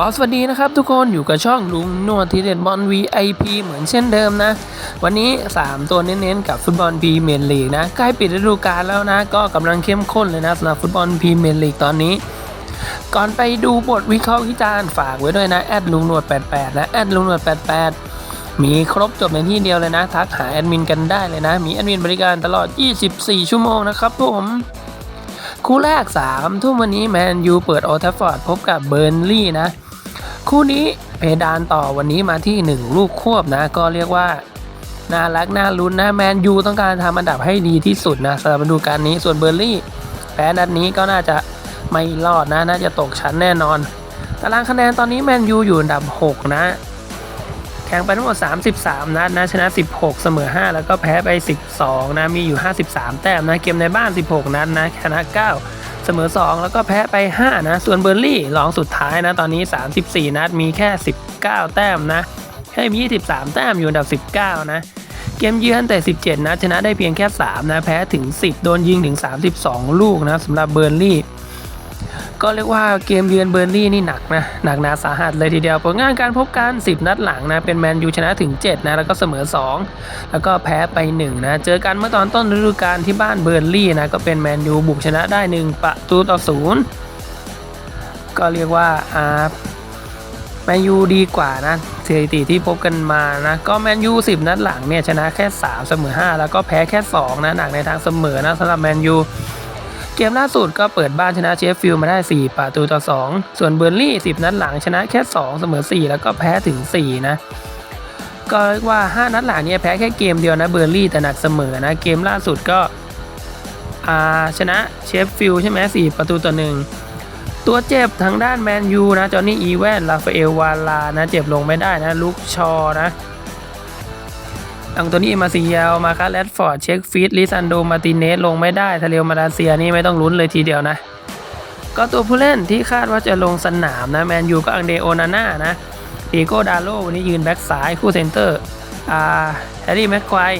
ก็สวัสดีนะครับทุกคนอยู่กับช่องลุงนวดทีเด็ดบอล VIP เหมือนเช่นเดิมนะ วันนี้ 3 ตัวเน้นๆ กับฟุตบอลพรีเมียร์ลีกนะใกล้ปิดฤดูกาลแล้วนะ ก็กำลังเข้มข้นเลยนะสำหรับฟุตบอลพรีเมียร์ลีกตอนนี้ ก่อนไปดูบทวิเคราะห์วิจารณ์ฝากไว้ด้วยนะแอดลุงนวด 88 นะแอดลุงนวด 88 มีครบจบในที่เดียวเลยนะ ทักหาแอดมินกันได้เลยนะ มีแอดมินบริการตลอด 24 ชั่วโมงนะครับผมคู่แรก3ทุ่มวันนี้แมนยูเปิดโอทัฟฟอร์ดพบกับเบอร์นลี่นะ คู่นี้เพดานต่อวันนี้มาที่ 1 ลูกควบนะ ก็เรียกว่าน่ารักน่าลุ้นนะแมนยูต้องการทำอันดับให้ดีที่สุดนะสำหรับฤดูกาลนี้ส่วนเบอร์ลี่แพ้นัดนี้ก็น่าจะไม่รอดนะน่าจะตกชั้นแน่นอนตารางคะแนนตอนนี้แมนยูอยู่อันดับ 6 นะแข่งไปทั้งหมด 33 นัดนะชนะ 16 เสมอ 5 แล้วก็แพ้ไป 12 นะ มีอยู่ 53 แต้มนะ เกมในบ้าน 16 นัดนะชนะ 9 เสมอ 2 แล้วก็แพ้ไป 5 นะ ส่วนเบอร์ลี่รองสุดท้ายนะ ตอนนี้ 34 นัดมีแค่ 19 แต้มนะให้มี 23 แต้มอยู่อันดับ 19 นะเกมเยือนแต่ 17 นัดชนะได้เพียงแค่ 3 นะ แพ้ถึง 10 โดนยิงถึง 32 ลูกนะสำหรับเบอร์ลี่ ก็เรียกว่าเกมเยือนเบอร์ลี่นี่หนักนะหนักหนาสาหัสเลยทีเดียวผลงานการพบกัน 10 นัดหลังนะเป็นแมนยูชนะถึง 7 นะ แล้วก็เสมอ 2 แล้วก็แพ้ไป 1 นะ เจอกันเมื่อตอนต้นฤดูกาลที่บ้านเบอร์ลี่นะก็เป็นแมนยูบุกชนะได้ 1 ประตูต่อ0ก็เรียกว่าอ่าแมนยูดีกว่านะสถิติที่พบกันมานะก็แมนยู10 นัดหลังเนี่ยชนะแค่ 3 เสมอ 5 แล้วก็แพ้แค่ 2 นะหนักในทางเสมอนะสำหรับแมนยู เกมล่าสุดก็เปิดบ้านชนะเชฟฟิลด์มาได้ 4 ประตูต่อ 2 ส่วนเบอร์ลี่ 10 นัดหลังชนะแค่ 2 เสมอ 4 แล้วก็แพ้ถึง 4 นะ ก็เรียกว่า 5 นัดหลังเนี่ยแพ้แค่เกมเดียวนะเบอร์ลี่แต่หนักเสมอนะ เกมล่าสุดก็ชนะเชฟฟิลด์ใช่ไหม4ประตูต่อ 1 ตัวเจ็บทางด้านแมนยูนะจอห์นนี่อีแวนลาฟาเอลวาลานะ เจ็บลงไม่ได้นะ ลุกชอนะ อังโตนีมาซิเยลมาคาแรดฟอร์ดเช็คฟิตลิซันโดมาติเนสลงไม่ได้ทาเรลมาดาเซียนี่ไม่ต้องลุ้นเลยทีเดียวนะ ก็ตัวผู้เล่นที่คาดว่าจะลงสนามนะแมนยูก็อังเดโอนาน่านะดีโกดาโลวันนี้ยืนแบ็กซ้ายคู่เซนเตอร์อ่าแฮร์รี่แม็กควาย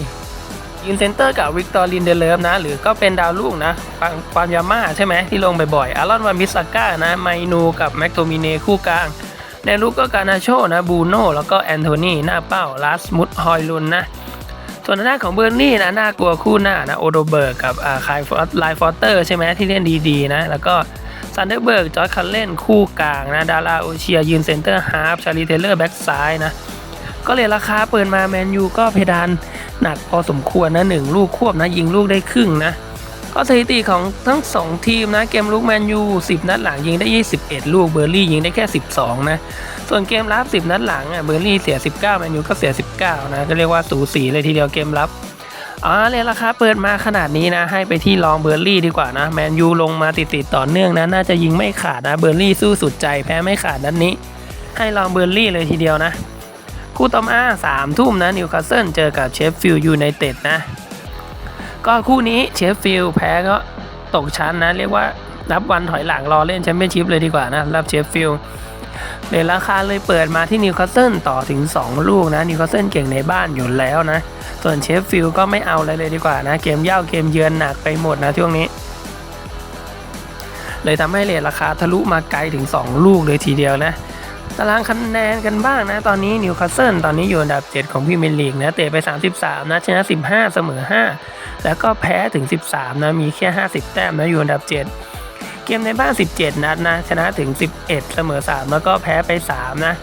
ยืนเซนเตอร์กับวิกตอรินเดเลฟนะ หรือก็เป็นดาวลูกนะความความยาม่าใช่ไหมที่ลงบ่อยๆอารอนวามิสก้านะไมนูกับแม็กโตมิเนคู่กลางในลูกก็กานาโชนะบูโน่แล้วก็แอนโทนีหน้าเป้าลาสมุดฮอยลุนนะ ส่วนหน้าของเบอร์นี่นะน่ากลัวคู่หน้านะโอโดเบิร์กกับอ่าคายฟอร์ไลฟอร์เตอร์ใช่ไหมที่เล่นดีๆนะ แล้วก็ซันเดอร์เบิร์กจอร์ดคันเล่นคู่กลางนะดาราโอเชียยืนเซนเตอร์ฮาร์ฟชาลีเทเลอร์แบ็กซ้ายนะก็เลยราคาเปิดมาแมนยูก็เพดานหนักพอสมควรนะหนึ่งลูกควบนะยิงลูกได้ครึ่งนะ ก็สถิติของทั้ง 2 ทีมนะ เกมลุกแมนยู 10 นัดหลังยิงได้ 21 ลูก เบอร์ลี่ยิงได้แค่ 12 นะ ส่วนเกมรับ 10 นัดหลังอะเบอร์ลี่เสีย 19 แมนยูก็เสีย 19 นะ ก็เรียกว่าสูสีเลยทีเดียวเกมรับอ๋อเลยราคาเปิดมาขนาดนี้นะ ให้ไปที่ลองเบอร์ลี่ดีกว่านะ แมนยูลงมาติดๆต่อเนื่องนะ น่าจะยิงไม่ขาดนะ เบอร์ลี่สู้สุดใจแพ้ไม่ขาดนัดนี้ ให้ลองเบอร์ลี่เลยทีเดียวนะ คู่ต่อมาสามทุ่มนะนิวคาสเซิลเจอกับเชฟฟิลด์ยูไนเต็ดนะ ก็คู่นี้เชฟฟิลด์แพ้ก็ตกชั้นนะ เรียกว่านับวันถอยหลังรอเล่นแชมเปี้ยนชิพเลยดีกว่านะรับเชฟฟิลด์เดี๋ยราคาเลยเปิดมาที่นิวคาสเซิลต่อถึง 2 ลูกนะนิวคาสเซิลเก่งในบ้านอยู่แล้วนะ ส่วนเชฟฟิลด์ก็ไม่เอาอะไรเลยดีกว่านะ เกมเย่าเกมเยือนหนักไปหมดนะช่วงนี้ เลยทำให้เลทราคาทะลุมาไกลถึง 2 ลูกเลยทีเดียวนะ ตารางคะแนนกันบ้างนะ ตอนนี้นิวคาสเซิลตอนนี้อยู่อันดับ 7 ของพรีเมียร์ลีกนะ เตะไป 33 นะชนะ 15 เสมอ 5 แล้วก็แพ้ถึง 13 นะ มีแค่ 50 แต้มนะ อยู่อันดับ 7 เกมในบ้าน 17 นัดนะ ชนะถึง 11 เสมอ 3 แล้วก็แพ้ไป 3 นะ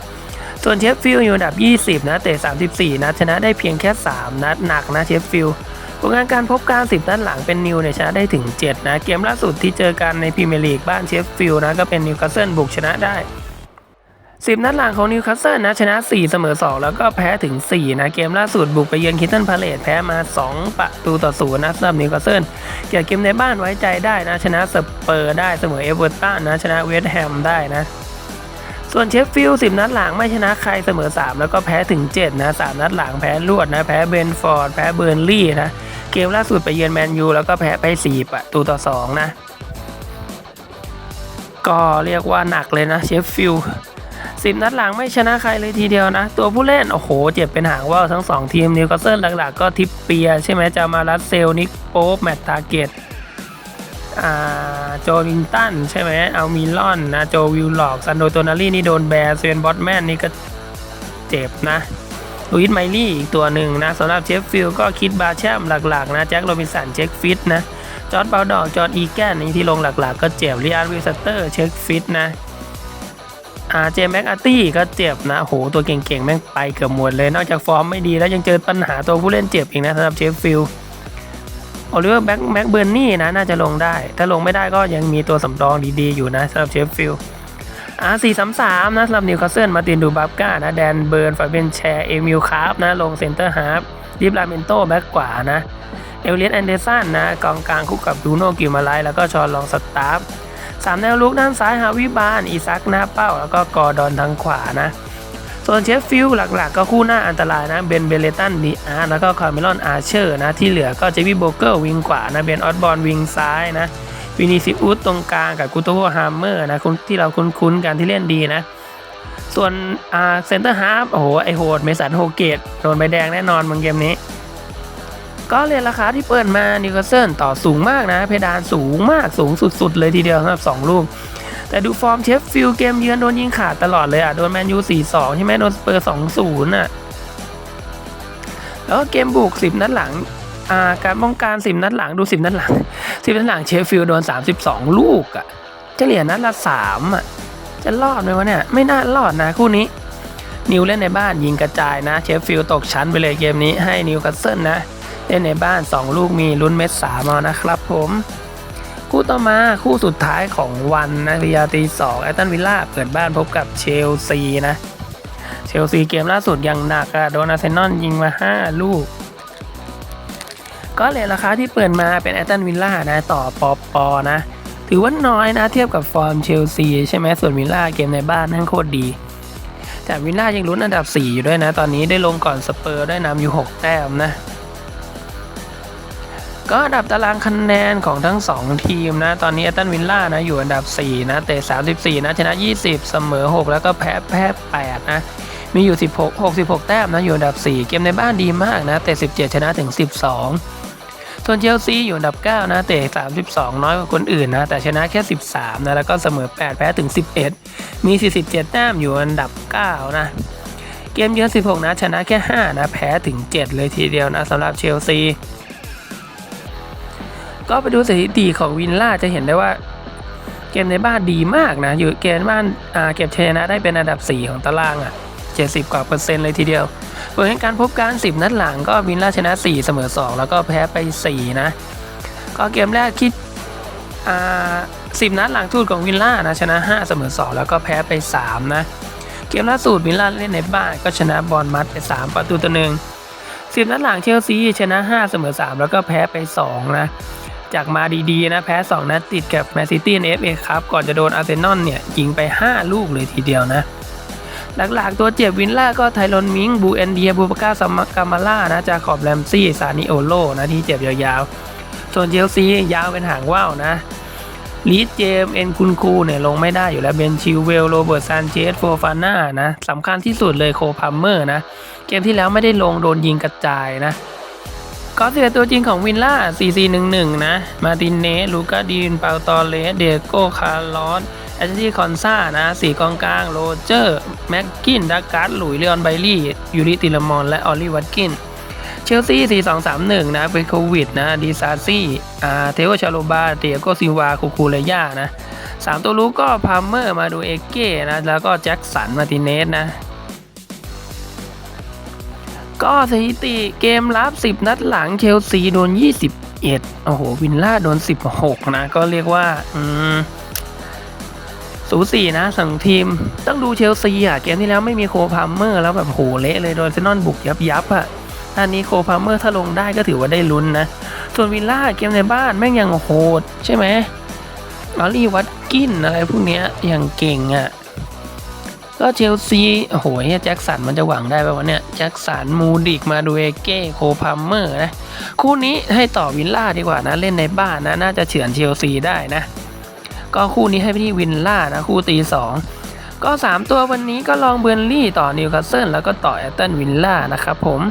ส่วนเชฟฟิลด์อยู่อันดับ 20 นะ เตะ 34นัดชนะได้เพียงแค่ 3 นัดหนักนะเชฟฟิลด์ผลงานการพบการ 10 นัดหลังเป็นนิวเนี่ยชนะได้ถึง 7 นะ เกมล่าสุดที่เจอกันในพรีเมียร์ลีกบ้านเชฟฟิลด์นะ ก็เป็นนิวคาสเซิลบุกชนะได้ 10 นัดหลังของนิวคาสเซิลนะชนะ 4 เสมอ 2 แล้วก็แพ้ถึง 4 นะ เกมล่าสุดบุกไปเยือนคิตตันพาเลตแพ้มา 2 ประตูต่อ0นย์นะสำหรับนิวคาสเซิลเกี่ยวกับเกมในบ้านไว้ใจได้นะ ชนะสเปอร์ได้เสมอเอเวอร์ตันนะชนะเวสต์แฮมได้นะส่วนเชฟฟิลด์10 นัดหลังไม่ชนะใครเสมอ 3 แล้วก็แพ้ถึง 7 นะ 3 นัดหลังแพ้รวดนะ แพ้เบนฟอร์ด แพ้เบอร์นลี่นะ เกมล่าสุดไปเยือนแมนยูแล้วก็แพ้ไป 4 ประตูต่อ 2 นะ ก็เรียกว่าหนักเลยนะเชฟฟิลด์ สิบนัดหลังไม่ชนะใครเลยทีเดียวนะ ตัวผู้เล่น โอ้โห เจ็บเป็นหางว่าวทั้งสองทีมนิวคาสเซิลหลักๆ ก็ทิปเปีย ใช่ไหมจะมารัสเซลนิกโป๊ปแมตตาเกตอ่าโจลิงตันใช่ไหมเอามิลอนนะโจวิลล็อกซันโดโตนารีนี่โดนแบร์เซนบอตแมนนี่ก็เจ็บนะลุยส์ไมลี่อีกตัวหนึ่งนะสำหรับเชฟฟิลด์ก็คิดบาแชมหลักๆนะแจ็คโรบินสันเช็คฟิตนะจอร์ดเบลดอกจอร์ดอีแกนนี่ที่ลงหลักๆ ก็เจ็บริอาร์วิลสเตอร์เช็คฟิตนะ อ่าเจมแม็กอาร์ตี้ก็เจ็บนะโหตัวเก่งๆ แม่งไปเกือบหมดเลย นอกจากฟอร์มไม่ดีแล้วยังเจอปัญหาตัวผู้เล่นเจ็บอีกนะสำหรับเชฟฟิลโอลิเวอร์แบ็กแม็กเบอร์นนี่นะน่าจะลงได้ ถ้าลงไม่ได้ก็ยังมีตัวสำรองดีๆอยู่นะสำหรับเชฟฟิลอาร์สี่สามสามนะสำหรับนิวคาสเซิลมาตินดูบับก้านะแดนเบิร์นฟาเบนแชร์เอมิลคาร์ฟนะลงเซนเตอร์ฮาร์ฟดิฟลาเมนโตแบ็กขวานะเอลเลียนแอนเดอร์สันนะกองกลางคู่กับดูโนกิมาไลแล้วก็ชอนลองสตาร์ ฟสามแนวลุกด้านซ้ายฮาวิบานอีซักหน้าเป้า แล้วก็กอร์ดอนทางขวานะส่วนเชฟฟิลด์หลักๆ ก็คู่หน้าอันตรายนะเบนเบเลตันดีอาร์แล้วก็คาร์เมลอนอาร์เชอร์นะที่เหลือก็เจวี่โบเกอร์วิงขวานะเบนออสบอลวิงซ้ายนะวินิซิอุสตรงกลางกับกุโตโวฮามเมอร์นะคุณที่เราคุ้นๆกันที่เล่นดีนะ ส่วนเซนเตอร์ฮาร์ฟโอ้โหไอโหดเมสันโฮเกตโดนใบแดงแน่นอนมึงเกมนี้ ก็เรียนราคาที่เปิดมานิวคาสเซิลต่อสูงมากนะ เพดานสูงมากสูงสุดๆ เลยทีเดียวสำหรับ 2 ลูก แต่ดูฟอร์มเชฟฟิลเกมเยือนโดนยิงขาดตลอดเลยอะ โดนแมนยู 4-2 ใช่ไหมโดนสเปอร์ 2-0 อะ แล้วก็เกมบุก 10 นัดหลังอ่าการป้องกัน 10 นัดหลังดู 10 นัดหลัง 10 นัดหลังเชฟฟิลด์โดน 32 ลูกอะเฉลี่ยนัดละ 3 อะ จะรอดไหมวะเนี่ย ไม่น่ารอดนะคู่นี้นิวเล่นในบ้านยิงกระจายนะ เชฟฟิลตกชั้นไปเลยเกมนี้ให้นิวคาสเซิลนะ เล่นในบ้าน 2 ลูกมีลุ้นเม็ดสามเอานะครับผม คู่ต่อมาคู่สุดท้ายของวันนะริยาตีสองแอตตันวิลล่าเปิดบ้านพบกับเชลซีนะ เชลซีเกมล่าสุดยังหนักอะโดนอาร์เซนอลยิงมา 5 ลูก ก็เลยราคาที่เปิดมาเป็นแอตตันวิลล่านะต่อปอปอนะ ถือว่าน้อยนะเทียบกับฟอร์มเชลซีใช่ไหมส่วนวิลล่าเกมในบ้านนั่งโคตรดีแต่วิลล่ายังลุ้นอันดับ 4 อยู่ด้วยนะ ตอนนี้ได้ลงก่อนสเปอร์ได้นำอยู่ 6 แต้มนะ ก็อันดับตารางคะแนนของทั้ง 2 ทีมนะ ตอนนี้แอตตันวิลล่านะอยู่อันดับ 4 นะเตะ34 นะ ชนะ 20 เสมอ 6 แล้วก็แพ้แพ้8นะมีอยู่ 16 66 แต้มนะอยู่อันดับ 4 เกมในบ้านดีมากนะเตะ17 ชนะถึง 12 ส่วนเชลซีอยู่อันดับ 9 นะเตะ32 น้อยกว่าคนอื่นนะ แต่ชนะแค่ 13 นะ แล้วก็เสมอ 8 แพ้ถึง 11 มี 47 แต้มอยู่อันดับ 9 นะเกมเยือน16 นะชนะแค่ 5 นะ แพ้ถึง 7 เลยทีเดียวนะสำหรับเชลซี ก็ไปดูสถิติของวินล่าจะเห็นได้ว่า เกมในบ้านดีมากนะ อยู่เกมบ้านเก็บชนะได้เป็นอันดับ 4 ของตารางอะ 70 กว่าเปอร์เซ็นต์เลยทีเดียวผลแห่งการพบการ10 นัดหลังก็วินล่าชนะ 4 เสมอ 2 แล้วก็แพ้ไป 4 นะ ก็เกมแรกคิดอ่า10นัดหลังทูตของวินล่านะชนะ 5 เสมอ 2 แล้วก็แพ้ไป 3 นะ เกมล่าสุดวินล่าเล่นในบ้านก็ชนะบอลมัดไป 3 ประตูต่อหนึ่ง10นัดหลังเชลซีชนะ 5 เสมอ 3 แล้วก็แพ้ไป 2 นะ จากมาดีๆนะแพ้ 2 นัดติดกับแมนซิตี้ในเอฟเอครับก่อนจะโดนอาร์เซนอลเนี่ยยิงไป 5 ลูกเลยทีเดียวนะ หลักๆตัวเจ็บวินล่าก็ไทรอนมิงบูเอนเดียบูปากาซัมกามาล่านะจาขอบแรมซี่ซานิโอโลนะที่เจ็บยาวๆ ส่วนเชลซียาวเป็นหางว่าวนะลีดเจมเอ็นคุนคูเนี่ยลงไม่ได้อยู่แล้วเบนชิลเวลโรเบิร์ตซานเชสโฟฟาน่านะสำคัญที่สุดเลยโคพัมเมอร์นะ เกมที่แล้วไม่ได้ลงโดนยิงกระจายนะ ก็เสียตัวจริงของวินล่า 4411 นะ มาตินเนส ลูกาดีน เปาตอเลส เดโก้คาร์ลอสแอชลีย์คอนซ่านะสี่กองกลาง โรเจอร์ แม็กกินดักการ์ดหลุยส์เลออนไบลี่ ยูริติลมอน และออลลี่วัตกิน เชลซี4231 นะเป็นโควิดนะ ดีซาซี่อ่าเทโอชาโลบา เตียโกซิวา คูคูเลย่านะสามตัวรู้ก็พาเมอร์ มาดูเอเก้นะ แล้วก็แจ็คสัน มาติเนสนะ ก็สถิติเกมรับ 10 นัดหลังเชลซีโดน 21 โอ้โห วินล่าโดน 16 นะ ก็เรียกว่า อืมสูสีนะสองทีม ต้องดูเชลซีอะ เกมที่แล้วไม่มีโคพามเมอร์ แล้วแบบโหเละเลยโดนเซนอนบุกยับยับอะอันนี้โคพามเมอร์ถ้าลงได้ก็ถือว่าได้ลุ้นนะ ส่วนวิลล่าเกมในบ้านแม่งยังโหด ใช่ไหมลอรี่วัตกินอะไรพวกเนี้ยยังเก่งอะ ก็เชลซี โอ้โหแจ็คสันมันจะหวังได้ป่าวะเนี่ย แจ็คสันมูดิกมาดูเอเก้โคพัมเมอร์นะ คู่นี้ให้ต่อวินล่าดีกว่านะ เล่นในบ้านนะ น่าจะเฉือนเชลซีได้นะ ก็คู่นี้ให้ไปที่วินล่านะ คู่ตีสองก็ 3 ตัววันนี้ก็ลองเบอร์นลี่ต่อนิวคาสเซิลแล้วก็ต่อแอตตันวิลล่านะครับผม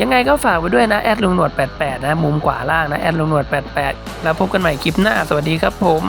ยังไงก็ฝากไว้ด้วยนะแอดลุงหนวด 88 นะ มุมขวาล่างนะแอดลุงหนวด 88 แล้วพบกันใหม่คลิปหน้าสวัสดีครับผม